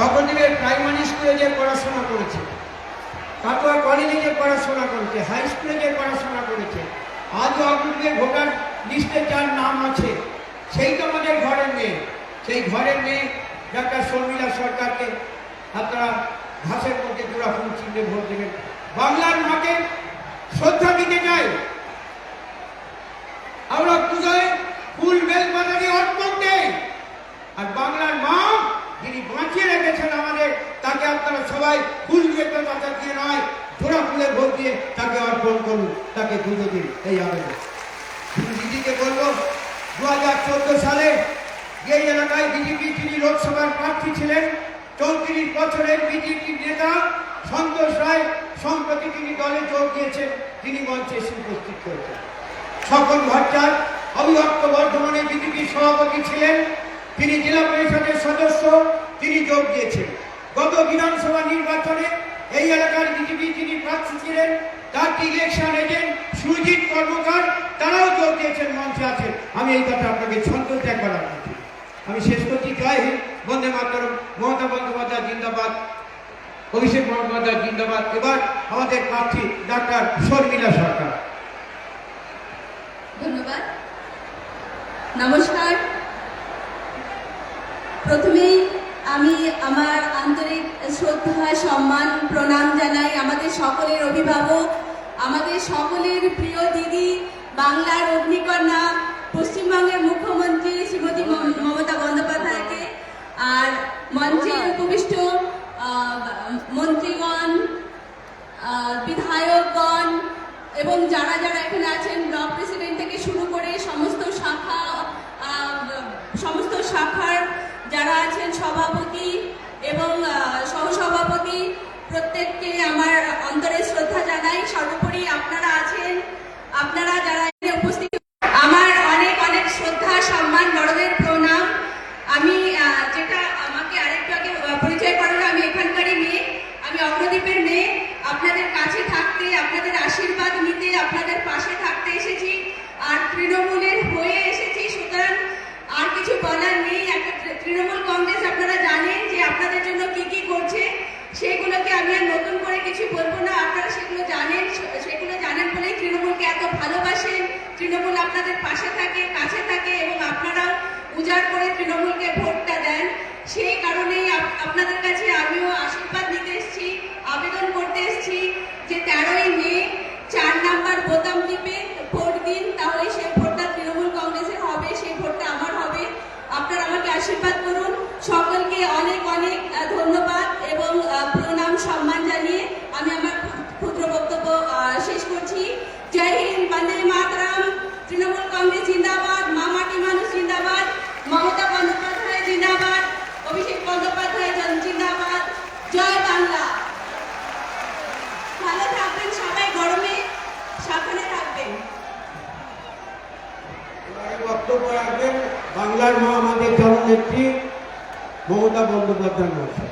অগ্রদ্বীপের primary স্কুলে যে পড়াশোনা করেছে। কাটোয়া কলেজে যে পড়াশোনা করেছে হাই স্কুলে যে পড়াশোনা করেছে। আজও অগ্রদ্বীপের ভোটার লিস্টে যার নাম আছে, সেই তো আমাদের ঘরের মেয়ে। সেই ঘরের মেয়ে ডাক্তার শর্মিলা সরকারকে আপনারা ঘাসের মধ্যে জোড়া ফুল চিহ্নে ভোট দেবেন। বাংলার মাকে শ্রদ্ধা দিতে চাই। আমরা পূজায় ফুল বেল বাজারে অর্পণ দেই আর বাংলার মা যিনি বাঁচিয়ে রেখেছেন আমাদের তাকে আপনারা সবাই ফুল দিয়ে কথা দিয়ে নয় জোড়া ফুলে ভোট দিয়ে তাকে অর্পণ করুন তাকে পুজো দিন এই আবেদন শুধু দিদিকে বলব দু হাজার চোদ্দ সালে এই এলাকায় বিজেপি তিনি লোকসভার প্রার্থী ছিলেন, চৌত্রিশ বছরের বিজেপির নেতা সন্তোষ রায়, সম্প্রতি তিনি দলে যোগ দিয়েছেন, তিনি মঞ্চে এসে উপস্থিত হয়েছেন। সকল ভট্টাচার্য অবিভক্ত বর্ধমানে বিজেপির সভাপতি ছিলেন, তিনি জেলা পরিষদের সদস্য, তিনি যোগ দিয়েছেন। গত বিধানসভা নির্বাচনে এই এলাকার বিজেপি যিনি প্রার্থী ছিলেন, তার ইলেকশন এজেন্ট সুজিত কর্মকার, তারাও যোগ দিয়েছেন, মঞ্চে আছেন। আমি এই কথা আপনাকে সন্তোষ একবার আপনাকে আমি শেষ করছি হিন্দ, বন্দে মাতরম, মমতা বন্দ্যোপাধ্যায় জিন্দাবাদ, অভিষেক বন্দ্যোপাধ্যায় জিন্দাবাদ। এবার আমাদের প্রার্থী ডাক্তার শর্মিলা সরকার। ধন্যবাদ। নমস্কার। প্রথমেই আমি আমার আন্তরিক শ্রদ্ধা, সম্মান, প্রণাম জানাই আমাদের সকলের অভিভাবক আমাদের সকলের প্রিয় দিদি বাংলার অগ্নিকন্যা পশ্চিমবঙ্গের মুখ্যমন্ত্রী শ্রীমতী মমতা বন্দ্যোপাধ্যায়কে আর মঞ্চে উপবিষ্ট মন্ত্রীগণ বিধায়কগণ এবং যারা যারা এখানে আছেন ব্লক প্রেসিডেন্ট থেকে শুরু করে সমস্ত শাখা সমস্ত শাখার যারা আছেন সভাপতি এবং সহসভাপতি প্রত্যেককে আমার অন্তরে শ্রদ্ধা জানাই। সর্বোপরি আপনারা আছেন, আপনারা যারা উপস্থিত, আমার অনেক অনেক শ্রদ্ধা, সম্মান বড়দের প্রণাম। আমি যেটা আমাকে আরেকটু আগে পরিচয় করালো, আমি এখানকারই মেয়ে, আমি অগ্রদ্বীপের মেয়ে। আপনাদের কাছে থাকতে, আপনাদের আশীর্বাদ নিতে, আপনাদের পাশে থাকতে এসেছি। আর তৃণমূলের হয়ে এসেছি, সুতরাং আর কিছু বলার নেই। একটা তৃণমূল কংগ্রেস আপনারা জানেন যে আপনাদের জন্য কি কি করছে। সেগুলোকে আমি আর নতুন করে কিছু বলব না। আপনারা সেগুলো জানেন সেগুলো জানেন বলেই তৃণমূলকে এত ভালোবাসেন। তৃণমূল আপনাদের পাশে থাকে, কাছে থাকে এবং আপনারাও উজাড় করে তৃণমূলকে ভোটটা দেন। সেই কারণেই আপনাদের কাছে আমিও আশীর্বাদ নিতে এসেছি, আবেদন করতে এসেছি যে তেরোই মে চার নাম্বার বোতাম টিপে ভোট দিন তাহলে সেই ভোটটা তৃণমূল কংগ্রেসের হবে সেই ভোটটা আমার হবে আপনারা আমাকে আশীর্বাদ করুন সকলকে অনেক অনেক আহ, ধন্যবাদ এবং আহ, প্রণাম সম্মান জানিয়ে আমি আমার ক্ষু- ক্ষুদ্র বক্তব্য আহ, শেষ করছি জয় হিন্দ বন্দে মাতরম তৃণমূল কংগ্রেস জিন্দাবাদ মা মাটি মানুষ জিন্দাবাদ মমতা বন্দ্যোপাধ্যায় জিন্দাবাদ অভিষেক বন্দ্যোপাধ্যায় জন- জিন্দাবাদ জয় বাংলা ভালো থাকবেন সবাই গরমে সাবধানে থাকবেন এবারে বক্তব্য রাখবেন বাংলার মা জননেত্রী মমতা বন্দ্যোপাধ্যায় মহাশয়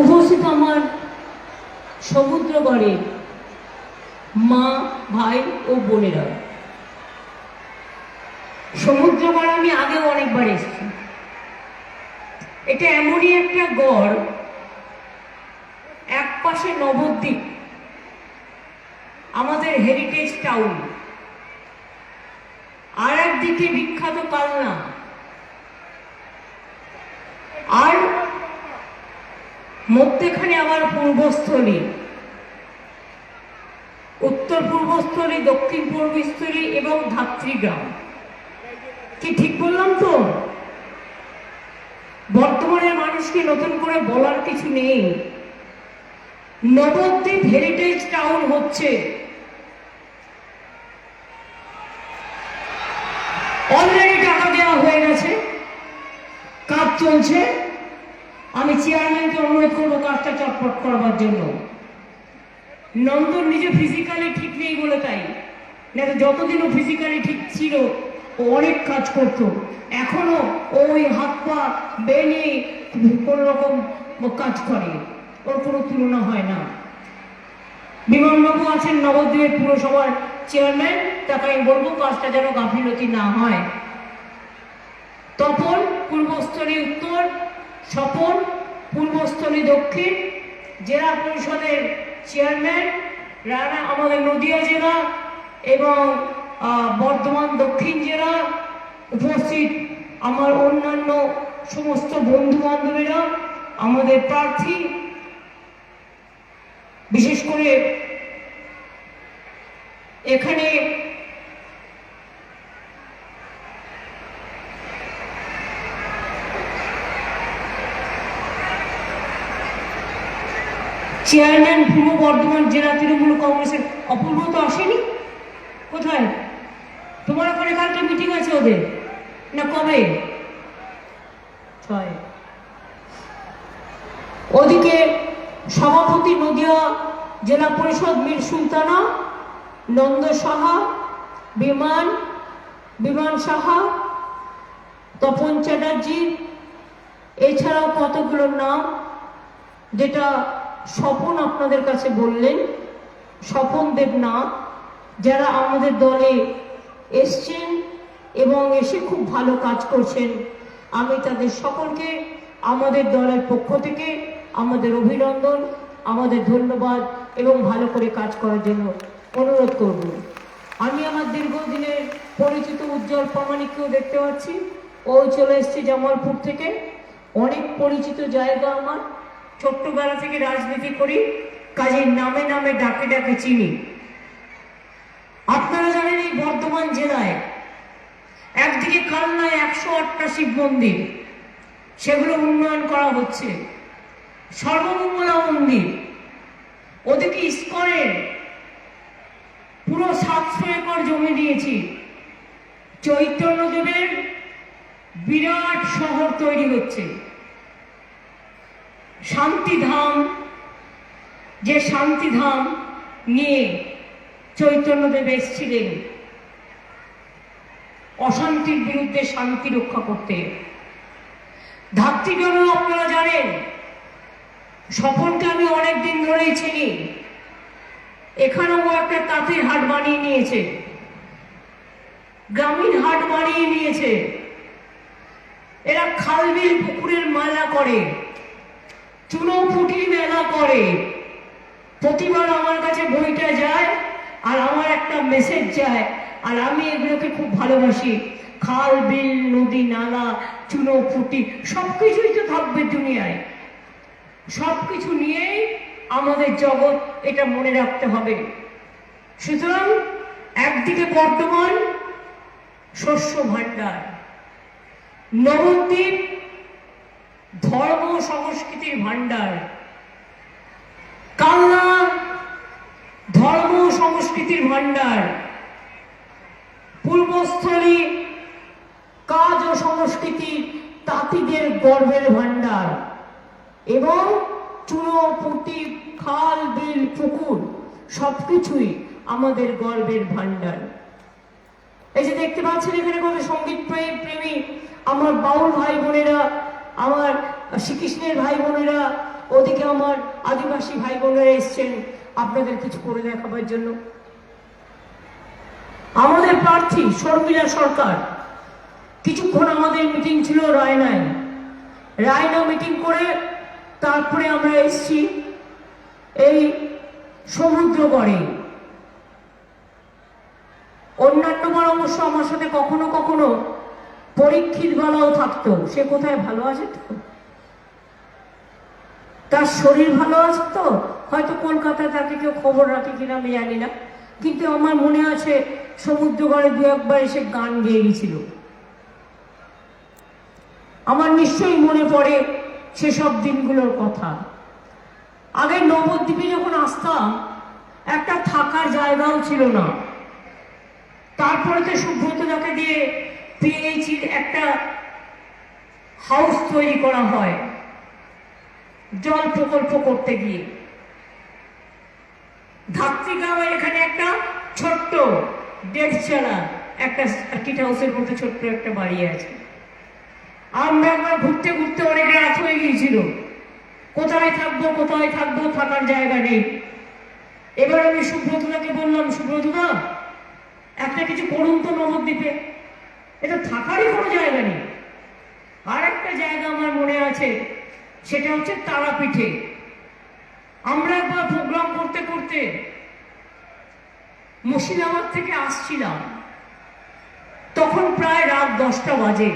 উপস্থিত আমার সমুদ্রগড়ের মা, ভাই ও বোনেরা। সমুদ্র সমুদ্রগড় আমি আগেও অনেকবার এসেছি। এটা এমনই একটা গড়, এক পাশে নবদ্বীপ, আমাদের হেরিটেজ টাউন আর একদিকে বিখ্যাত কালনা। আর মধ্যেখানে আমার পূর্বস্থলী। উত্তর পূর্বস্থলী, দক্ষিণ পূর্বস্থলী এবং ধাত্রীগ্রাম কি ঠিক বললাম তো? বর্তমানের মানুষকে নতুন করে বলার কিছু নেই। নবদ্বীপ হেরিটেজ টাউন হচ্ছে। অলরেডি টাকা দেওয়া হয়ে গেছে। কাজ চলছে। আমি চেয়ারম্যানকে অনুরোধ করব কাজটা চটপট করবার জন্য। নন্দন নিজে ফিজিক্যালি ঠিক নেই বলে তাই। না তো যতদিনও ফিজিক্যালি ঠিক ছিল, ও অনেক কাজ করত। এখনও ওই হাত পা বেনে কোন রকম কাজ করে। ওর কোনো তুলনা হয় না। বিমানবাবু আছেন নবদ্বীপের পুরসভার চেয়ারম্যান তাকে আমি বলব কাজটা যেন গাফিলতি না হয়। তপন, পূর্বস্থলী উত্তর স্বপন পূর্বস্থলী দক্ষিণ, জেলা পরিষদের চেয়ারম্যান, রানা আমাদের নদিয়া জেলা এবং বর্ধমান দক্ষিণ জেলা উপস্থিত আমার অন্যান্য সমস্ত বন্ধু বান্ধবীরা আমাদের প্রার্থী। বিশেষ করে এখানে চেয়ারম্যান, পূর্ব বর্ধমান জেলা তৃণমূল কংগ্রেসের অপূর্ব তো আসেনি? কোথায়? তোমার ওখানে কালকে মিটিং আছে ওদের। না কবে? ছয়। ওদিকে সভাপতি নদিয়া জেলা পরিষদ মীর সুলতানা, নন্দ সাহা, বিমান বিমান সাহা, তপন চ্যাটার্জি, এছাড়াও কতগুলোর নাম, যেটা স্বপন আপনাদের কাছে বললেন, স্বপন দেব দেবনাথ, যারা আমাদের দলে এসছেন এবং এসে খুব ভালো কাজ করছেন, আমি তাদের সকলকে আমাদের দলের পক্ষ থেকে আমাদের অভিনন্দন, আমাদের ধন্যবাদ এবং ভালো করে কাজ করার জন্য অনুরোধ করব। আমি আমার দীর্ঘদিনের পরিচিত উজ্জ্বল প্রামাণিককেও দেখতে পাচ্ছি। ও চলে এসছে জামালপুর থেকে। অনেক পরিচিত জায়গা আমার। ছোট্টবেলা থেকে রাজনীতি করি, কাজের নামে নামে ডাকে ডাকে চিনি। আপনারা জানেন এই বর্ধমান জেলায় একদিকে কালনায় একশো আটটা শিব মন্দির, সেগুলো উন্নয়ন করা হচ্ছে। সর্বমঙ্গলা মন্দির, ওদিকে ইস্কনের পুরো সাতশো একর জমি দিয়েছি। চৈতন্যদেবের বিরাট শহর তৈরি হচ্ছে। শান্তিধাম, যে শান্তিধাম নিয়ে চৈতন্যদেব এসেছিলেন, অশান্তির বিরুদ্ধে শান্তি রক্ষা করতে। ধাত্রীগণ আপনারা জানেন স্বপনকে আমি অনেকদিন ধরেই চিনি। এখানেও একটা তাঁতের হাট বানিয়ে নিয়েছে। গ্রামীণ হাট বানিয়ে নিয়েছে। এরা খালবিল পুকুরের মেলা করে। চুনো ফুটির মেলা করে প্রতিবার আমার কাছে বইটা যায় আর আমার একটা মেসেজ যায় আর আমি এগুলোকে খুব ভালোবাসি। খাল, বিল, নদী, নালা, চুনো ফুটি সব কিছুই তো থাকবে দুনিয়ায়। সব কিছু নিয়েই আমাদের জগৎ এটা মনে রাখতে হবে। সুতরাং একদিকে বর্তমান শস্য ভাণ্ডার, নবদ্বীপ সংস্কৃতির ভাণ্ডার। কালনা ধর্ম সংস্কৃতির ভাণ্ডার? পূর্বস্থলী কাজ ও সংস্কৃতি তাঁতিদের গর্বের ভাণ্ডার এবং চুনো পুঁটি খাল, বিল, পুকুর সবকিছুই আমাদের গর্বের ভাণ্ডার। এই যে দেখতে পাচ্ছেন এখানে কত সংগীত প্রেমী আমার বাউল ভাই বোনেরা, আমার শ্রীকৃষ্ণের ভাই বোনেরা ওদিকে আমার আদিবাসী ভাই বোনেরা এসছেন আপনাদের কিছু করে দেখাবার জন্য। আমাদের প্রার্থী শর্মিলা সরকার, কিছুক্ষণ আমাদের মিটিং ছিল রায়নায়। রায়না মিটিং করে তারপরে আমরা এসছি এই সমুদ্রগড়ে। অন্যান্যবার অবশ্য আমার সাথে কখনো কখনো পরীক্ষিত বেলাও থাকতো। সে কোথায়? ভালো আছে তো? তার শরীর ভালো আছে তো? হয়তো কলকাতায় তাকে কেউ খবর রাখে কিনা আমি জানি না। কিন্তু আমার মনে আছে সমুদ্রগড়ে দু একবার এসে গান গেয়ে গেছিল। আমার নিশ্চয়ই মনে পড়ে সেসব দিনগুলোর কথা। আগে নবদ্বীপে যখন আসতাম, একটা থাকার জায়গাও ছিল না। তারপরে তো সুব্রত যাকে দিয়ে পিএইচির একটা হাউস তৈরি করা হয়। জল প্রকল্প করতে গিয়ে। ধাত্রী গ্রামের এখানে একটা ছোট্ট দেড়চালা একটা সার্কিট হাউসের মতো ছোট্ট একটা বাড়ি আছে। আমরা একবার ঘুরতে ঘুরতে অনেক রাত হয়ে গিয়েছিল। কোথায় থাকব কোথায় থাকব থাকার জায়গা নেই। এবার আমি সুব্রতদাকে বললাম, সুব্রতদা, একটা কিছু করুন তো নবদ্বীপে এটা থাকারই কোনো জায়গা নেই। আর একটা জায়গা আমার মনে আছে সেটা হচ্ছে তারাপীঠে। আমরা একবার প্রোগ্রাম করতে করতে মুর্শিদাবাদ থেকে আসছিলাম। তখন প্রায় রাত দশটা বাজে।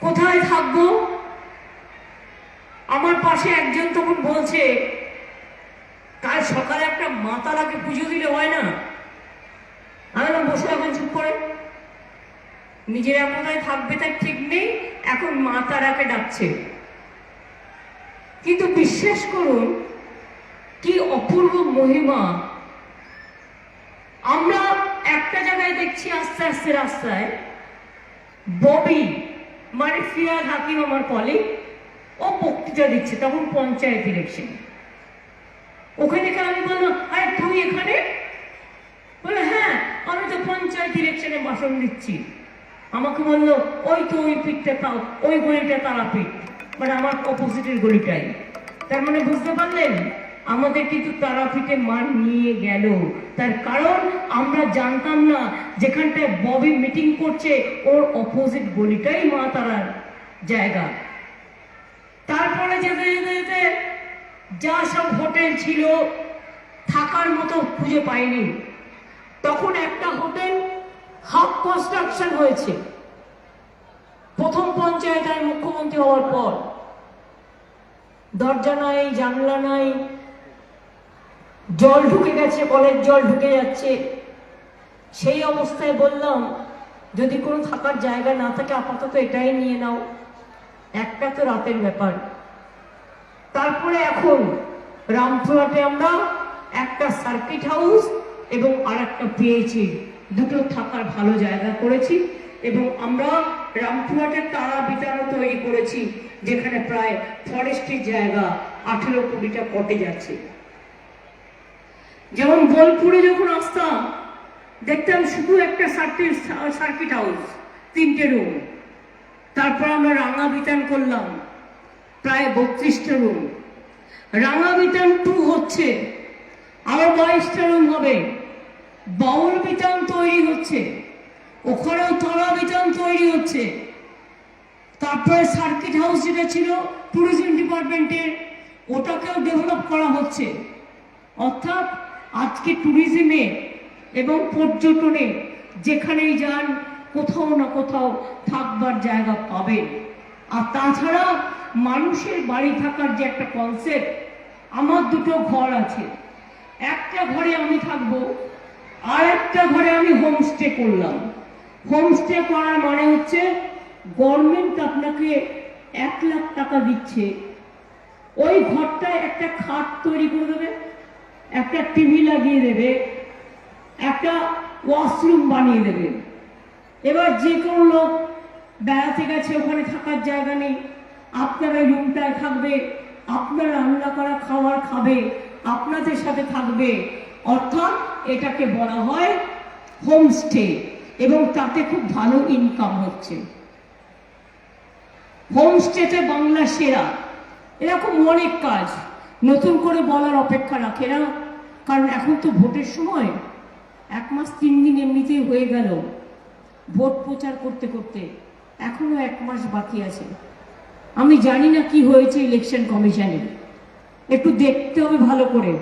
কোথায় থাকব? আমার পাশে একজন তখন বলছে, কাল সকালে একটা মাতারাকে পুজো দিলে হয় না? আমি বসে এখন চুপ করে। নিজেরা কোথায় থাকবে তার ঠিক নেই, এখন মা তারাকে ডাকছে। কিন্তু বিশ্বাস করুন, কি অপূর্ব মহিমা। আমরা একটা জায়গায় দেখছি আস্তে আস্তে রাস্তায়, ববি মানে ফিরাদ হাকিম আমার কলিগ ও বক্তৃতা দিচ্ছে তখন পঞ্চায়েত ইলেকশন ওখানে আমি বললাম, আরে তুই এখানে? বলে হ্যাঁ আমি তো পঞ্চায়েত ইলেকশনে ভাষণ দিচ্ছি। আমাকে বলল, ওই তো ওই পিঠটা তাও ওই গলিটা তারা পিঠ। মানে আমার অপোজিটের গলিটাই তার মানে বুঝতে পারলেন? আমাদের কিন্তু তারাপীঠে মান নিয়ে গেল। তার কারণ আমরা জানতাম না, যেখানটায় ববি মিটিং করছে, ওর অপোজিট গলিটাই মা তারার জায়গা। তারপরে যেতে যেতে যেতে যা সব হোটেল ছিল, থাকার মতো খুঁজে পাইনি। তখন একটা হোটেল হাফ কনস্ট্রাকশন হয়েছে। প্রথম পঞ্চায়েত আর মুখ্যমন্ত্রী হওয়ার পর, দরজা নাই, জানলা নাই, জল ঢুকে গেছে, কলের জল ঢুকে যাচ্ছে। সেই অবস্থায় বললাম, যদি কোনো থাকার জায়গা না থাকে, আপাতত এটাই নিয়ে নাও। একটা তো রাতের ব্যাপার। তারপরে এখন রামপুরহাটে আমরা একটা সার্কিট হাউস এবং আর একটা পেয়েছি। দুটো থাকার ভালো জায়গা করেছি এবং আমরা রামপুরহাটের তারা বিতারও তৈরি করেছি, যেখানে প্রায় ফরেস্টের জায়গা আঠেরো কোটিটা কটে যাচ্ছে। যেমন বোলপুরে যখন আসতাম, দেখতাম শুধু একটা সার্কিট সার্কিট হাউস তিনটে রুম তারপর আমরা রাঙা বিতান করলাম, প্রায় বত্রিশটা রুম রাঙা বিতান টু হচ্ছে, আরও বাইশটা রুম হবে। বাউল বিতান তৈরি হচ্ছে। ওখানেও তলা বিতান তৈরি হচ্ছে। তারপরে সার্কিট হাউস যেটা ছিল ট্যুরিজম ডিপার্টমেন্টের ওটাকেও ডেভেলপ করা হচ্ছে। অর্থাৎ আজকে ট্যুরিজমে এবং পর্যটনে যেখানেই যান, কোথাও না কোথাও থাকবার জায়গা পাবেন। আর তাছাড়া মানুষের বাড়ি থাকার যে একটা কনসেপ্ট আমার দুটো ঘর আছে। একটা ঘরে আমি থাকব আর একটা ঘরে আমি হোমস্টে করলাম। হোমস্টে করার মানে হচ্ছে গভর্নমেন্ট আপনাকে এক লাখ টাকা দিচ্ছে। ওই ঘরটায় একটা খাট তৈরি করে দেবে, একটা টিভি লাগিয়ে দেবে, একটা ওয়াশরুম বানিয়ে দেবে। এবার যে কোনো লোক বেড়াতে গেছে, ওখানে থাকার জায়গা নেই। আপনার ওই রুমটায় থাকবে, আপনার রান্না করা খাবার খাবে, আপনাদের সাথে থাকবে। অর্থাৎ এটাকে বলা হয় হোমস্টে এবং তাতে খুব ভালো ইনকাম হচ্ছে। হোমস্টেতে বাংলা সেরা। এরকম অনেক কাজ। নতুন করে বলার অপেক্ষা রাখে না। কারণ এখন তো ভোটের সময়। এক মাস তিন দিন এমনিতেই হয়ে গেল। ভোট প্রচার করতে করতে। এখনও এক মাস বাকি আছে। আমি জানি না কি হয়েছে ইলেকশন কমিশনে। একটু দেখতে হবে ভালো করে।